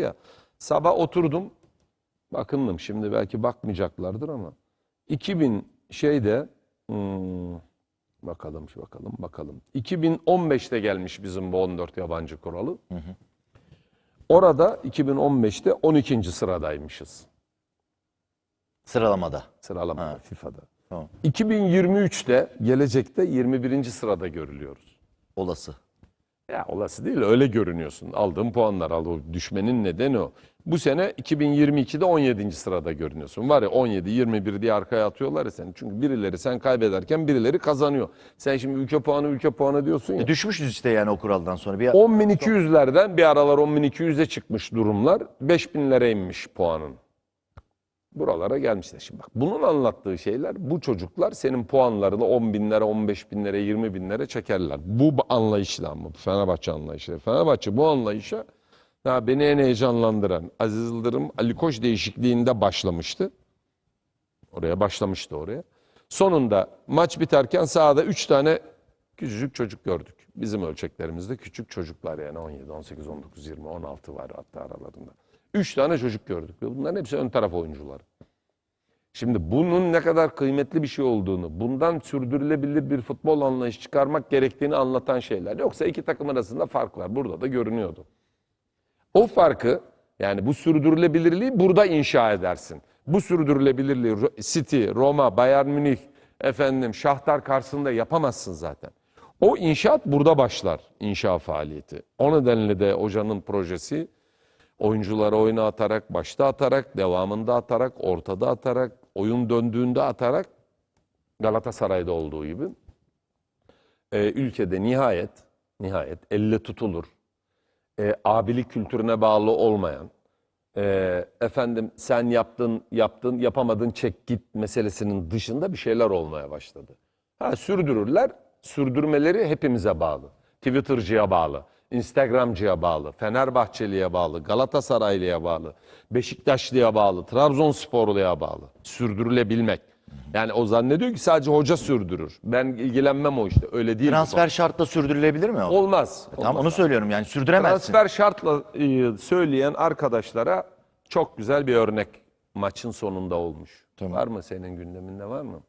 ya. Sabah oturdum. Bakındım şimdi belki bakmayacaklardır ama 2000 şeyde hmm, bakalım bakalım bakalım. 2015'te gelmiş bizim bu 14 yabancı kuralı. Orada 2015'te 12. sıradaymışız Sıralamada. sıralamada Ha. FIFA'da. Tamam. 2023'te gelecekte 21. sırada görülüyoruz. Olası. Ya olası değil öyle görünüyorsun. Aldığın puanlar aldı. Düşmenin nedeni o. Bu sene 2022'de 17. sırada görünüyorsun. Var ya 17, 21 diye arkaya atıyorlar ya seni. Çünkü birileri sen kaybederken birileri kazanıyor. Sen şimdi ülke puanı ülke puanı diyorsun ya. E düşmüşüz işte yani o kuraldan sonra. Bir 10.200'lerden bir aralar 10.200'e çıkmış durumlar. 5.000'lere inmiş puanın. Buralara gelmişler. Şimdi bak bunun anlattığı şeyler bu çocuklar senin puanlarını 10 binlere, 15 binlere, 20 binlere çekerler. Bu anlayışla mı? Fenerbahçe anlayışı. Fenerbahçe bu anlayışa ya beni en heyecanlandıran Aziz Yıldırım Ali Koç değişikliğinde başlamıştı. Oraya başlamıştı oraya. Sonunda maç biterken sahada 3 tane küçücük çocuk gördük. Bizim ölçeklerimizde küçük çocuklar yani 17, 18, 19, 20, 16 var hatta aralarında. 3 tane çocuk gördük ve bunların hepsi ön taraf oyuncuları. Şimdi bunun ne kadar kıymetli bir şey olduğunu, bundan sürdürülebilir bir futbol anlayışı çıkarmak gerektiğini anlatan şeyler. Yoksa iki takım arasında fark var. Burada da görünüyordu. O farkı yani bu sürdürülebilirliği burada inşa edersin. Bu sürdürülebilirliği City, Roma, Bayern Münih, efendim Şahtar karşısında yapamazsın zaten. O inşaat burada başlar, inşa faaliyeti. O nedenle de hocanın projesi oyuncuları oyuna atarak, başta atarak, devamında atarak, ortada atarak, oyun döndüğünde atarak Galatasaray'da olduğu gibi e, ülkede nihayet nihayet elle tutulur e, abilik kültürüne bağlı olmayan, e, efendim sen yaptın, yaptın, yapamadın çek git meselesinin dışında bir şeyler olmaya başladı. Ha sürdürürler, sürdürmeleri hepimize bağlı. Twitter'cıya bağlı, Instagram'cıya bağlı, Fenerbahçeli'ye bağlı, Galatasaraylı'ya bağlı, Beşiktaşlı'ya bağlı, Trabzonsporlu'ya bağlı. Sürdürülebilmek. Yani o zannediyor ki sadece hoca sürdürür. Ben ilgilenmem o işte. Öyle değil. bu transfer şartla sürdürülebilir mi o? Olmaz. Tamam olmaz. onu söylüyorum yani sürdüremezsin. Transfer şartla e, söyleyen arkadaşlara çok güzel bir örnek maçın sonunda olmuş. Tamam. Var mı senin gündeminde var mı?